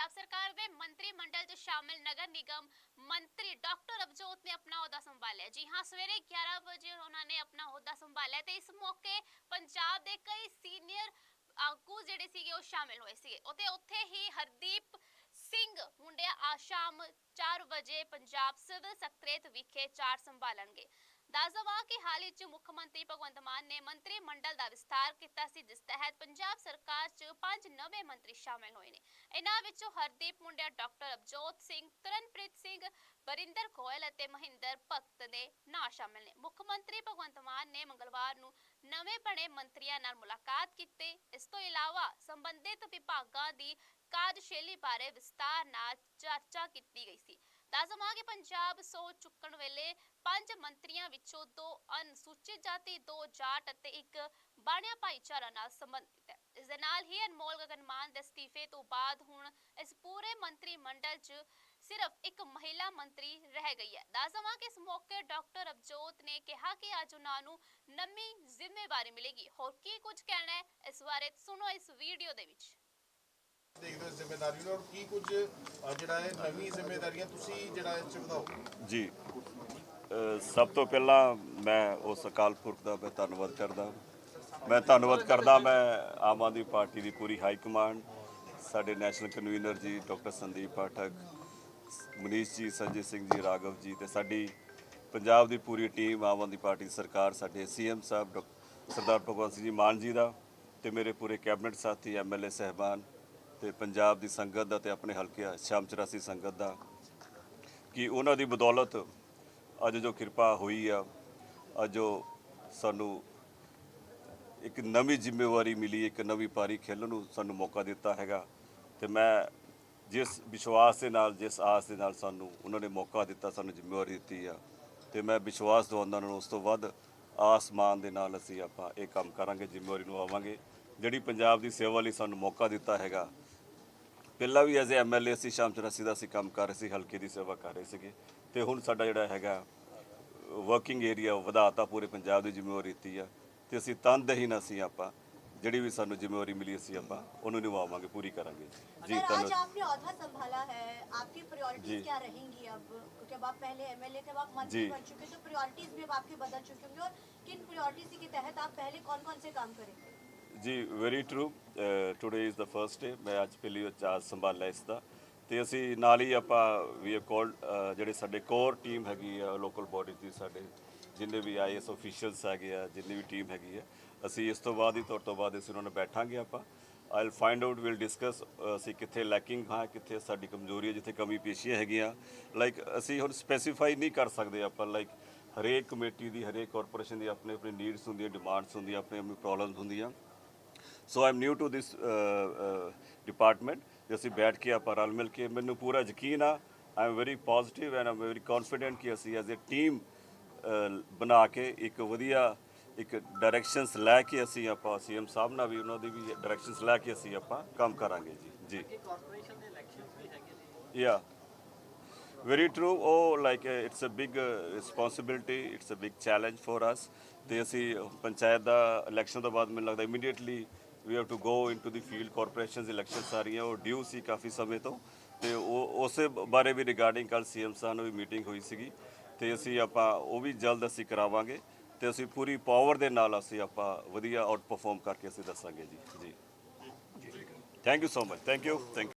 ਪੰਜਾਬ ਸਰਕਾਰ ਦੇ ਮੰਤਰੀ ਮੰਡਲ 'ਚ ਸ਼ਾਮਿਲ ਨਗਰ ਨਿਗਮ ਮੰਤਰੀ ਡਾਕਟਰ ਅਬਜੋਤ ਨੇ ਆਪਣਾ ਅਹੁਦਾ ਸੰਭਾਲਿਆ। ਜੀ ਹਾਂ, ਸਵੇਰੇ 11 ਵਜੇ ਉਹਨਾਂ ਨੇ ਆਪਣਾ ਅਹੁਦਾ ਸੰਭਾਲਿਆ ਤੇ ਇਸ ਮੌਕੇ ਪੰਜਾਬ ਦੇ ਕਈ ਸੀਨੀਅਰ ਆਗੂ ਜਿਹੜੇ ਸੀਗੇ ਉਹ ਸ਼ਾਮਿਲ ਹੋਏ ਸੀਗੇ। ਉਤੇ ਉੱਥੇ ਹੀ ਹਰਦੀਪ ਸਿੰਘ ਮੁੰਡਿਆ ਆ ਸ਼ਾਮ 4 ਵਜੇ ਪੰਜਾਬ ਸਿਵਲ ਸਕੱਤਰੇਤ ਵਿਖੇ ਚਾਰ ਸੰਭਾਲਣਗੇ। ਦੱਸ ਦੇਵਾਂ ਕਿ ਹਾਲ ਹੀ ਮੁੱਖ ਮੰਤਰੀ ਭਗਵੰਤ ਮਾਨ ਨੇ ਮੰਤਰੀ ਮੰਡਲ ਦਾ ਵਿਸਤਾਰ ਕੀਤਾ ਸੀ, ਜਿਸ ਤਹਿਤ ਪੰਜਾਬ ਸਰਕਾਰ 'ਚ ਪੰਜ ਨਵੇਂ ਮੰਤਰੀ ਸ਼ਾਮਿਲ ਹੋਏ ਨੇ। ਇਹਨਾਂ ਵਿੱਚੋਂ ਹਰਦੀਪ ਮੁੰਡਿਆ, ਡਾਕਟਰ ਅਬਜੋਤ ਸਿੰਘ, ਤਰਨਪ੍ਰੀਤ ਸਿੰਘ, ਬਰਿੰਦਰ ਗੋਇਲ ਅਤੇ ਮਹਿੰਦਰ ਭਗਤ ਦੇ ਨਾਂ ਸ਼ਾਮਿਲ ਨੇ। ਮੁੱਖ ਮੰਤਰੀ ਭਗਵੰਤ ਮਾਨ ਨੇ ਮੰਗਲਵਾਰ ਨੂੰ ਨਵੇਂ ਬਣੇ ਮੰਤਰੀਆਂ ਨਾਲ ਮੁਲਾਕਾਤ ਕੀਤੀ। ਇਸ ਤੋਂ ਇਲਾਵਾ ਸੰਬੰਧਿਤ ਵਿਭਾਗਾਂ ਦੀ ਕਾਰਜਸ਼ੈਲੀ ਬਾਰੇ ਵਿਸਤਾਰ ਨਾਲ ਚਰਚਾ ਕੀਤੀ ਗਈ ਸੀ। ਦੱਸ ਦੇਵਾਂ ਪੰਜਾਬ ਸੋਚ ਚੁੱਕਣ ਵੇਲੇ ਪੰਜ ਮੰਤਰੀਆਂ ਵਿੱਚੋਂ ਦੋ ਅਨੁਸੂਚਿਤ ਜਾਤੀ, ਦੋ ਜਾਟ ਅਤੇ ਇੱਕ ਬਾਣਿਆ ਭਾਈਚਾਰਾ ਨਾਲ ਸੰਬੰਧਿਤ ਹੈ। ਇਸ ਦੇ ਨਾਲ ਹੀ ਅਨਮੋਲ ਗਗਨ ਦੇ ਅਸਤੀਫੇ ਤੋਂ ਬਾਅਦ ਹੁਣ ਇਸ ਪੂਰੇ ਮੰਤਰੀ ਮੰਡਲ 'ਚ ਸਿਰਫ ਇੱਕ ਮਹਿਲਾ ਮੰਤਰੀ ਰਹਿ ਗਈ ਹੈ। ਦੱਸ ਦੇਵਾਂ ਕਿ ਇਸ ਮੌਕੇ ਡਾਕਟਰ ਅਬਜੋਤ ਨੇ ਕਿਹਾ ਕਿ ਅੱਜ ਉਹਨਾਂ ਨੂੰ ਨਵੀਂ ਜ਼ਿੰਮੇਵਾਰੀ ਮਿਲੇਗੀ। ਹੋਰ ਕੀ ਕੁਝ ਕਹਿਣਾ ਹੈ, ਇਸ ਬਾਰੇ ਸੁਣੋ ਇਸ ਵੀਡੀਓ ਦੇ ਵਿੱਚ। ਦੇਖਦੇ ਹੋ ਜ਼ਿੰਮੇਵਾਰੀ ਨੂੰ ਔਰ ਕੀ ਕੁਝ ਜਿਹੜਾ ਹੈ ਨਵੀਂ ਜ਼ਿੰਮੇਵਾਰੀਆਂ ਤੁਸੀਂ ਜਿਹੜਾ ਇਹ ਚ ਵਧਾਓ? ਜੀ। ਸਭ ਤੋਂ ਪਹਿਲਾਂ ਮੈਂ ਉਸ ਅਕਾਲ ਪੁਰਖ ਦਾ ਮੈਂ ਧੰਨਵਾਦ ਕਰਦਾ। ਮੈਂ ਧੰਨਵਾਦ ਕਰਦਾ ਮੈਂ ਆਮ ਆਦਮੀ ਪਾਰਟੀ ਦੀ ਪੂਰੀ ਹਾਈ ਕਮਾਂਡ, ਸਾਡੇ national convener ji, doctor Sandeep Pathak, Manish ji, Sanjay Singh ji, Raghav ji ਤੇ ਸਾਡੀ ਪੰਜਾਬ ਦੀ ਪੂਰੀ ਟੀਮ, ਆਮ ਆਦਮੀ ਪਾਰਟੀ ਦੀ ਸਰਕਾਰ, ਸਾਡੇ ਸੀਐਮ ਸਾਹਿਬ, ਡਾਕ- ਸਰਦਾਰ ਭਗਵੰਤ ਸਿੰਘ ਜੀ ਮਾਨ ਜੀ ਦਾ ਤੇ ਮੇਰੇ ਪੂਰੇ ਕੈਬਨਿਟ ਸਾਥੀ ਐਮਐਲਏ ਸਹਿਬਾਨ ਤੇ ਪੰਜਾਬ ਦੀ ਸੰਗਤ ਦਾ ਤੇ ਆਪਣੇ ਹਲਕੇ ਸ਼ਾਮ 84 ਸੰਗਤ ਦਾ ਕਿ ਉਹਨਾਂ ਦੀ ਬਦੌਲਤ ਅੱਜ ਜੋ ਕਿਰਪਾ ਹੋਈ ਆ, ਅੱਜ ਜੋ ਸਾਨੂੰ ਇੱਕ ਨਵੀਂ ਜ਼ਿੰਮੇਵਾਰੀ ਮਿਲੀ, ਇੱਕ ਨਵੀਂ ਪਾਰੀ ਖੇਲਣ ਨੂੰ ਸਾਨੂੰ ਮੌਕਾ ਦਿੱਤਾ ਹੈਗਾ ਤੇ ਮੈਂ ਜਿਸ ਵਿਸ਼ਵਾਸ ਦੇ ਨਾਲ, ਜਿਸ ਆਸ ਦੇ ਨਾਲ ਸਾਨੂੰ ਉਹਨਾਂ ਨੇ ਮੌਕਾ ਦਿੱਤਾ, ਸਾਨੂੰ ਜ਼ਿੰਮੇਵਾਰੀ ਦਿੱਤੀ ਆ ਤੇ ਮੈਂ ਵਿਸ਼ਵਾਸ ਦਵਾਉਂਦਾ ਉਹਨਾਂ ਨੂੰ ਉਸ ਤੋਂ ਵੱਧ ਆਸਮਾਨ ਦੇ ਨਾਲ ਅਸੀਂ ਆਪਾਂ ਇਹ ਕੰਮ ਕਰਾਂਗੇ, ਜ਼ਿੰਮੇਵਾਰੀ ਨੂੰ ਆਵਾਂਗੇ ਜਿਹੜੀ ਪੰਜਾਬ ਦੀ ਸੇਵਾ ਲਈ ਸਾਨੂੰ ਮੌਕਾ ਦਿੱਤਾ ਹੈਗਾ ਪਹਿਲਾਂ ਵੀ ਐਜ਼ ਐਮਐਲਏ ਅਸੀਂ ਸ਼ਾਮ 84 ਦਾ ਅਸੀਂ ਕੰਮ ਕਰ ਰਹੇ ਸੀ ਹਲਕੇ ਦੀ ਸੇਵਾ ਕਰ ਰਹੇ ਸੀਗੇ ਤੇ ਹੁਣ ਸਾਡਾ ਜਿਹੜਾ ਹੈਗਾ ਵਰਕਿੰਗ ਏਰੀਆ ਵਧਾਤਾ ਪੂਰੇ ਪੰਜਾਬ ਦੀ ਜ਼ਿੰਮੇਵਾਰੀ ਦਿੱਤੀ ਆ ਤੇ ਅਸੀਂ ਤਨਦਹੀ ਨਾਲ ਅਸੀਂ ਆਪਾਂ ਜਿਹੜੀ ਵੀ ਸਾਨੂੰ ਜ਼ਿੰਮੇਵਾਰੀ ਮਿਲੀ ਅਸੀਂ ਆਪਾਂ ਉਹਨੂੰ ਨਿਭਾਵਾਂਗੇ ਪੂਰੀ ਕਰਾਂਗੇ ਜੀ सर आज ਧੰਨਵਾਦ आपने औहदा संभाला है आपकी प्रायोरिटीज जी। क्या रहेंगी अब क्योंकि अब आप पहले एमएलए थे अब आप मंत्री जी। बन चुके हैं तो प्रायोरिटीज भी अब आपकी बदल चुकी होंगी और किन प्रायोरिटीज के तहत आप पहले कौन कौन से काम करेंगे ji very true today is the first day ਮੈਂ ਅੱਜ ਪਹਿਲੀ ਵਾਰ ਚਾਰਜ ਸੰਭਾਲਿਆ ਇਸ ਦਾ। ਤੇ ਅਸੀਂ ਨਾਲ ਹੀ ਆਪਾਂ ਵੀ ਕਾਲ ਜਿਹੜੇ ਸਾਡੇ ਕੋਰ ਟੀਮ ਹੈਗੀ ਆ ਲੋਕਲ ਬਾਡੀ ਦੀ ਸਾਡੇ, ਜਿੰਨੇ ਵੀ ਆਈਐਸ ਅਫੀਸ਼ੀਅਲਸ ਹੈਗੇ ਆ, ਜਿੰਨੀ ਵੀ ਟੀਮ ਹੈਗੀ ਆ, ਅਸੀਂ ਇਸ ਤੋਂ ਬਾਅਦ ਹੀ, ਤੁਹਾਡੇ ਤੋਂ ਬਾਅਦ ਅਸੀਂ ਉਹਨਾਂ ਨਾਲ ਬੈਠਾਂਗੇ ਆਪਾਂ। I will find out will discuss ਅਸੀਂ ਕਿੱਥੇ ਲੈਕਿੰਗ ਹਾਂ, ਕਿੱਥੇ ਸਾਡੀ ਕਮਜ਼ੋਰੀ ਹੈ ਜਿੱਥੇ ਕਮੀ ਪੇਸ਼ੀਆਂ ਹੈਗੀਆਂ। ਲਾਈਕ ਅਸੀਂ ਹੁਣ ਸਪੈਸੀਫਾਈ ਨਹੀਂ ਕਰ ਸਕਦੇ ਆਪਾਂ ਲਾਈਕ ਹਰੇਕ ਕਮੇਟੀ ਦੀ, ਹਰੇਕ ਕਾਰਪੋਰੇਸ਼ਨ ਦੀ ਆਪਣੇ ਆਪਣੇ ਨੀਡਸ ਹੁੰਦੀਆਂ ਡਿਮਾਂਡਸ ਹੁੰਦੀਆਂ ਆਪਣੇ ਆਪਣੀ ਪ੍ਰੋਬਲਮਸ ਹੁੰਦੀਆਂ। So I am new to this department ਜੇ ਅਸੀਂ ਬੈਠ ਕੇ ਆਪਾਂ ਰਲ ਮਿਲ ਕੇ ਮੈਨੂੰ ਪੂਰਾ ਯਕੀਨ ਆ I am very positive and am very confident ਕਿ ਅਸੀਂ ਐਜ਼ ਅ ਟੀਮ ਬਣਾ ਕੇ ਇੱਕ ਵਧੀਆ ਇੱਕ ਡਾਇਰੈਕਸ਼ਨਸ ਲੈ ਕੇ ਅਸੀਂ ਆਪਾਂ ਸੀਐਮ ਸਾਹਿਬ ਨਾਲ ਵੀ ਉਹਨਾਂ ਦੀ ਵੀ ਡਾਇਰੈਕਸ਼ਨਸ ਲੈ ਕੇ ਅਸੀਂ ਆਪਾਂ ਕੰਮ ਕਰਾਂਗੇ ਜੀ ਜੀ ਕਾਰਪੋਰੇਸ਼ਨ ਦੇ ਇਲੈਕਸ਼ਨਸ ਵੀ ਹੈਗੇ ਨੇ Yeah. Very true. Oh, like uh, it's a big uh, responsibility. It's a big challenge for us. ਤੇ ਅਸੀਂ ਪੰਚਾਇਤ ਦਾ ਇਲੈਕਸ਼ਨ ਤੋਂ ਬਾਅਦ ਮੈਨੂੰ ਲੱਗਦਾ immediately we have to go into the field corporations elections ਆ ਰਹੀਆਂ ਉਹ ਡਿਊ ਸੀ ਕਾਫੀ ਸਮੇਂ ਤੋਂ ਤੇ ਉਹ ਉਸੇ ਬਾਰੇ ਵੀ ਰਿਗਾਰਡਿੰਗ ਕੱਲ ਸੀਐਮ ਸਾਹਿਬ ਨਾਲ ਵੀ ਮੀਟਿੰਗ ਹੋਈ ਸੀਗੀ ਤੇ ਅਸੀਂ ਆਪਾਂ ਉਹ ਵੀ ਜਲਦ ਅਸੀਂ ਕਰਾਵਾਂਗੇ ਤੇ ਅਸੀਂ ਪੂਰੀ ਪਾਵਰ ਦੇ ਨਾਲ ਅਸੀਂ ਆਪਾਂ ਵਧੀਆ ਆਊਟ ਪਰਫਾਰਮ ਕਰਕੇ ਅਸੀਂ ਦੱਸਾਂਗੇ ji ji thank you so much thank you thank